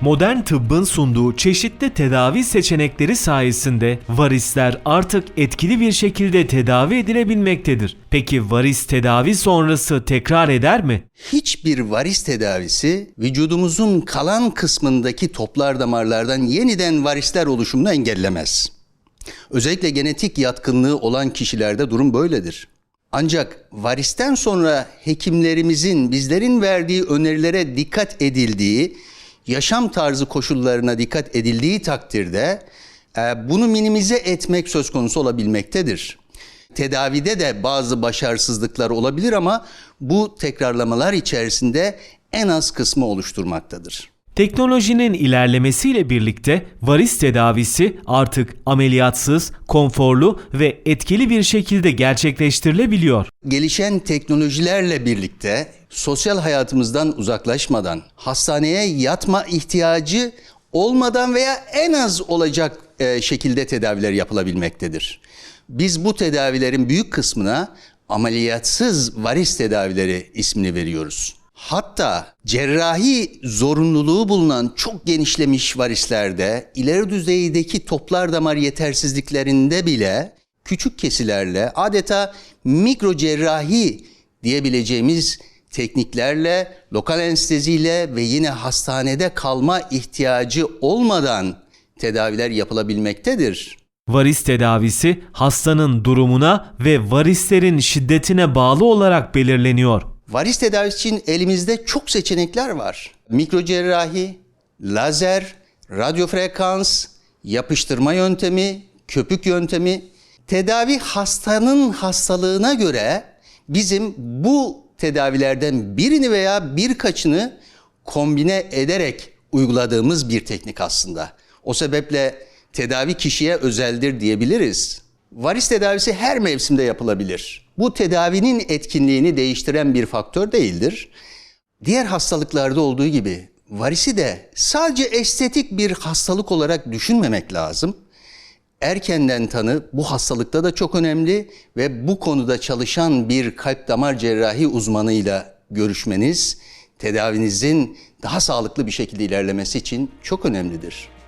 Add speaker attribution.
Speaker 1: Modern tıbbın sunduğu çeşitli tedavi seçenekleri sayesinde varisler artık etkili bir şekilde tedavi edilebilmektedir. Peki varis tedavi sonrası tekrar eder mi?
Speaker 2: Hiçbir varis tedavisi vücudumuzun kalan kısmındaki toplar damarlardan yeniden varisler oluşumunu engellemez. Özellikle genetik yatkınlığı olan kişilerde durum böyledir. Ancak varisten sonra hekimlerimizin bizlerin verdiği önerilere dikkat edildiği, yaşam tarzı koşullarına dikkat edildiği takdirde e, bunu minimize etmek söz konusu olabilmektedir. Tedavide de bazı başarısızlıklar olabilir ama bu tekrarlamalar içerisinde en az kısmı oluşturmaktadır.
Speaker 1: Teknolojinin ilerlemesiyle birlikte varis tedavisi artık ameliyatsız, konforlu ve etkili bir şekilde gerçekleştirilebiliyor.
Speaker 2: Gelişen teknolojilerle birlikte sosyal hayatımızdan uzaklaşmadan, hastaneye yatma ihtiyacı olmadan veya en az olacak e, şekilde tedaviler yapılabilmektedir. Biz bu tedavilerin büyük kısmına ameliyatsız varis tedavileri ismini veriyoruz. Hatta cerrahi zorunluluğu bulunan çok genişlemiş varislerde, ileri düzeydeki toplar damar yetersizliklerinde bile küçük kesilerle adeta mikro cerrahi diyebileceğimiz tekniklerle, lokal anesteziyle ve yine hastanede kalma ihtiyacı olmadan tedaviler yapılabilmektedir.
Speaker 1: Varis tedavisi hastanın durumuna ve varislerin şiddetine bağlı olarak belirleniyor.
Speaker 2: Varis tedavisi için elimizde çok seçenekler var. Mikrocerrahi, lazer, radyofrekans, yapıştırma yöntemi, köpük yöntemi. Tedavi hastanın hastalığına göre bizim bu tedavilerden birini veya birkaçını kombine ederek uyguladığımız bir teknik aslında. O sebeple tedavi kişiye özeldir diyebiliriz. Varis tedavisi her mevsimde yapılabilir. Bu tedavinin etkinliğini değiştiren bir faktör değildir. Diğer hastalıklarda olduğu gibi varisi de sadece estetik bir hastalık olarak düşünmemek lazım. Erkenden tanı bu hastalıkta da çok önemli ve bu konuda çalışan bir kalp damar cerrahi uzmanıyla görüşmeniz tedavinizin daha sağlıklı bir şekilde ilerlemesi için çok önemlidir.